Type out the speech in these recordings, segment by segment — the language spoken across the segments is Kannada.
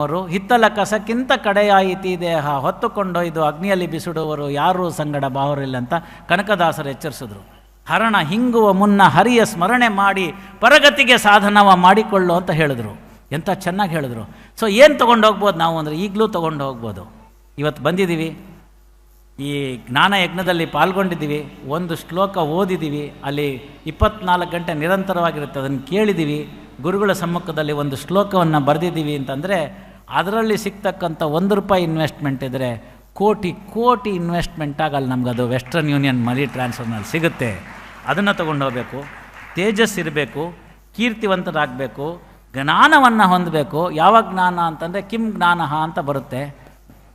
ಅವರು ಹಿತ್ತಲ ಕಸಕ್ಕಿಂತ ಕಡೆಯಾಯಿತಿ ದೇಹ ಹೊತ್ತುಕೊಂಡೊಯ್ದು ಅಗ್ನಿಯಲ್ಲಿ ಬಿಸಿಡುವರು ಯಾರೂ ಸಂಗಡ ಬಾವರಿಲ್ಲ ಅಂತ ಕನಕದಾಸರು ಎಚ್ಚರಿಸಿದ್ರು. ಹರಣ ಹಿಂಗುವ ಮುನ್ನ ಹರಿಯ ಸ್ಮರಣೆ ಮಾಡಿ ಪರಗತಿಗೆ ಸಾಧನವ ಮಾಡಿಕೊಳ್ಳು ಅಂತ ಹೇಳಿದ್ರು. ಎಂಥ ಚೆನ್ನಾಗಿ ಹೇಳಿದ್ರು. ಸೊ ಏನು ತೊಗೊಂಡು ಹೋಗ್ಬೋದು ನಾವು ಅಂದರೆ ಈಗಲೂ ತೊಗೊಂಡು ಹೋಗ್ಬೋದು. ಇವತ್ತು ಬಂದಿದ್ದೀವಿ. ಈ ಜ್ಞಾನ ಯಜ್ಞದಲ್ಲಿ ಪಾಲ್ಗೊಂಡಿದ್ದೀವಿ. ಒಂದು ಶ್ಲೋಕ ಓದಿದ್ದೀವಿ. ಅಲ್ಲಿ ಇಪ್ಪತ್ನಾಲ್ಕು ಗಂಟೆ ನಿರಂತರವಾಗಿರುತ್ತೆ. ಅದನ್ನು ಕೇಳಿದ್ದೀವಿ. ಗುರುಗಳ ಸಮ್ಮುಖದಲ್ಲಿ ಒಂದು ಶ್ಲೋಕವನ್ನು ಬರೆದಿದ್ದೀವಿ ಅಂತಂದರೆ ಅದರಲ್ಲಿ ಸಿಗ್ತಕ್ಕಂಥ ಒಂದು ರೂಪಾಯಿ ಇನ್ವೆಸ್ಟ್ಮೆಂಟ್ ಇದ್ದರೆ ಕೋಟಿ ಕೋಟಿ ಇನ್ವೆಸ್ಟ್ಮೆಂಟ್ ಆಗಲ್ಲ ಅದು ವೆಸ್ಟರ್ನ್ ಯೂನಿಯನ್ ಮನಿ ಟ್ರಾನ್ಸ್ಫರ್ನಲ್ಲಿ ಸಿಗುತ್ತೆ. ಅದನ್ನು ತೊಗೊಂಡು ಹೋಗಬೇಕು, ತೇಜಸ್ ಇರಬೇಕು, ಕೀರ್ತಿವಂತರಾಗಬೇಕು, ಜ್ಞಾನವನ್ನು ಹೊಂದಬೇಕು. ಯಾವ ಜ್ಞಾನ ಅಂತಂದರೆ ಕಿಂ ಜ್ಞಾನ ಅಂತ ಬರುತ್ತೆ.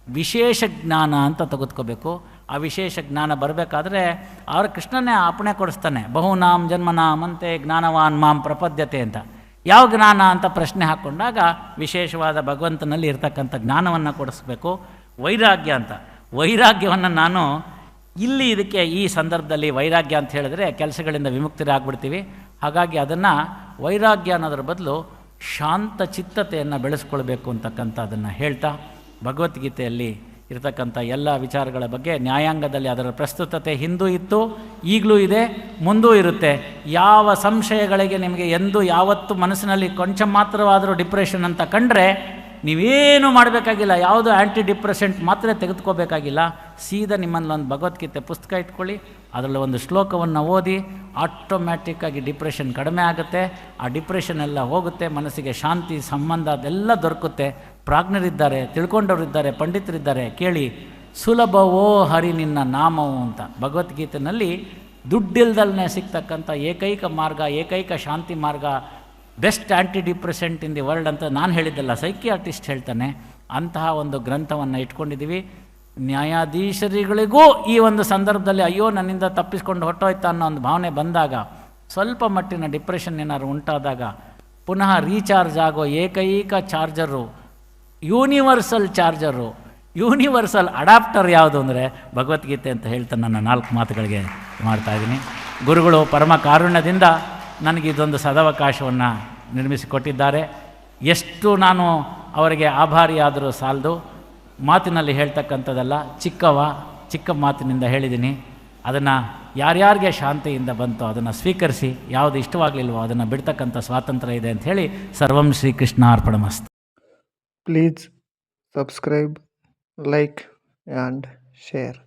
ವಿಶೇಷ ಜ್ಞಾನ ಅಂತ ತೆಗೆದುಕೋಬೇಕು. ಆ ವಿಶೇಷ ಜ್ಞಾನ ಬರಬೇಕಾದ್ರೆ ಅವ್ರ ಕೃಷ್ಣನೇ ಅಪಣೆ ಕೊಡಿಸ್ತಾನೆ. ಬಹುನಾಮ್ ಜನ್ಮನಾಮಂತೆ ಜ್ಞಾನವಾನ್ ಮಾಂ ಪ್ರಪದ್ಯತೆ ಅಂತ. ಯಾವ ಜ್ಞಾನ ಅಂತ ಪ್ರಶ್ನೆ ಹಾಕ್ಕೊಂಡಾಗ ವಿಶೇಷವಾದ ಭಗವಂತನಲ್ಲಿ ಇರ್ತಕ್ಕಂಥ ಜ್ಞಾನವನ್ನು ಕೊಡಿಸ್ಬೇಕು. ವೈರಾಗ್ಯ ಅಂತ. ವೈರಾಗ್ಯವನ್ನು ನಾನು ಇಲ್ಲಿ ಇದಕ್ಕೆ ಈ ಸಂದರ್ಭದಲ್ಲಿ ವೈರಾಗ್ಯ ಅಂತ ಹೇಳಿದ್ರೆ ಕೆಲಸಗಳಿಂದ ವಿಮುಕ್ತರಾಗ್ಬಿಡ್ತೀವಿ. ಹಾಗಾಗಿ ಅದನ್ನು ವೈರಾಗ್ಯ ಅನ್ನೋದ್ರ ಬದಲು ಶಾಂತ ಚಿತ್ತತೆಯನ್ನು ಬೆಳೆಸ್ಕೊಳ್ಬೇಕು ಅಂತಕ್ಕಂಥ ಅದನ್ನು ಹೇಳ್ತಾ ಭಗವದ್ಗೀತೆಯಲ್ಲಿ ಇರತಕ್ಕಂಥ ಎಲ್ಲ ವಿಚಾರಗಳ ಬಗ್ಗೆ ನ್ಯಾಯಾಂಗದಲ್ಲಿ ಅದರ ಪ್ರಸ್ತುತತೆ ಹಿಂದೂ ಇತ್ತು, ಈಗಲೂ ಇದೆ, ಮುಂದೂ ಇರುತ್ತೆ. ಯಾವ ಸಂಶಯಗಳಿಗೆ ನಿಮಗೆ ಎಂದು ಯಾವತ್ತು ಮನಸ್ಸಿನಲ್ಲಿ ಕೊಂಚ ಮಾತ್ರವಾದರೂ ಡಿಪ್ರೆಷನ್ ಅಂತ ಕಂಡ್ರೆ ನೀವೇನು ಮಾಡಬೇಕಾಗಿಲ್ಲ, ಯಾವುದು ಆ್ಯಂಟಿ ಡಿಪ್ರೆಸೆಂಟ್ ಮಾತ್ರ ತೆಗೆದುಕೋಬೇಕಾಗಿಲ್ಲ, ಸೀದಾ ನಿಮ್ಮಲ್ಲಿ ಒಂದು ಭಗವದ್ಗೀತೆ ಪುಸ್ತಕ ಇಟ್ಕೊಳ್ಳಿ ಅದರಲ್ಲಿ ಒಂದು ಶ್ಲೋಕವನ್ನು ಓದಿ ಆಟೋಮ್ಯಾಟಿಕ್ಕಾಗಿ ಡಿಪ್ರೆಷನ್ ಕಡಿಮೆ ಆಗುತ್ತೆ, ಆ ಡಿಪ್ರೆಷನ್ ಎಲ್ಲ ಹೋಗುತ್ತೆ, ಮನಸ್ಸಿಗೆ ಶಾಂತಿ, ಸಂಬಂಧ ಅದೆಲ್ಲ ದೊರಕುತ್ತೆ. ಪ್ರಾಜ್ಞರಿದ್ದಾರೆ, ತಿಳ್ಕೊಂಡವರಿದ್ದಾರೆ, ಪಂಡಿತರಿದ್ದಾರೆ, ಕೇಳಿ, ಸುಲಭವೋ ಹರಿ ನಿನ್ನ ನಾಮವು ಅಂತ. ಭಗವದ್ಗೀತೆಯಲ್ಲಿ ದುಡ್ಡಿಲ್ದಲ್ಲೇ ಸಿಗ್ತಕ್ಕಂಥ ಏಕೈಕ ಮಾರ್ಗ, ಏಕೈಕ ಶಾಂತಿ ಮಾರ್ಗ best antidepressant in the world ಅಂತ ನಾನು ಹೇಳಿದ್ದಲ್ಲ ಸೈಕಿಯಾಟಿಸ್ಟ್ ಹೇಳ್ತಾನೆ, ಅಂತಹ ಒಂದು ಗ್ರಂಥವನ್ನು ಇಟ್ಕೊಂಡಿದ್ದೀವಿ ನ್ಯಾಯಾಧೀಶರಿಗಳಿಗೂ ಈ ಒಂದು ಸಂದರ್ಭದಲ್ಲಿ ಅಯ್ಯೋ ನನ್ನಿಂದ ತಪ್ಪಿಸ್ಕೊಂಡು ಹೊಟ್ಟೋಯ್ತಾ ಅನ್ನೋ ಒಂದು ಭಾವನೆ ಬಂದಾಗ, ಸ್ವಲ್ಪ ಮಟ್ಟಿನ ಡಿಪ್ರೆಷನ್ ಏನಾದ್ರು ಉಂಟಾದಾಗ, ಪುನಃ ರೀಚಾರ್ಜ್ ಆಗೋ ಏಕೈಕ charger, universal charger, universal adapter ಯಾವುದು ಅಂದರೆ ಭಗವದ್ಗೀತೆ ಅಂತ ಹೇಳ್ತಾ ನನ್ನ ನಾಲ್ಕು ಮಾತುಗಳಿಗೆ ಮಾಡ್ತಾಯಿದ್ದೀನಿ ಗುರುಗಳು ಪರಮ ಕಾರುಣ್ಯದಿಂದ ನನಗೆ ಇದೊಂದು ಸದವಕಾಶವನ್ನು ನಿರ್ಮಿಸಿಕೊಟ್ಟಿದ್ದಾರೆ. ಎಷ್ಟು ನಾನು ಅವರಿಗೆ ಆಭಾರಿಯಾದರೂ ಸಾಲದು. ಮಾತಿನಲ್ಲಿ ಹೇಳ್ತಕ್ಕಂಥದ್ದೆಲ್ಲ, ಚಿಕ್ಕವ, ಚಿಕ್ಕ ಮಾತಿನಿಂದ ಹೇಳಿದ್ದೀನಿ. ಅದನ್ನು ಯಾರ್ಯಾರಿಗೆ ಶಾಂತಿಯಿಂದ ಬಂತೋ ಅದನ್ನು ಸ್ವೀಕರಿಸಿ, ಯಾವುದು ಇಷ್ಟವಾಗಲಿಲ್ವೋ ಅದನ್ನು ಬಿಡ್ತಕ್ಕಂಥ ಸ್ವಾತಂತ್ರ್ಯ ಇದೆ ಅಂತ ಹೇಳಿ ಸರ್ವಂ Shri Krishna ಅರ್ಪಣಮಸ್ತು please subscribe, like and share.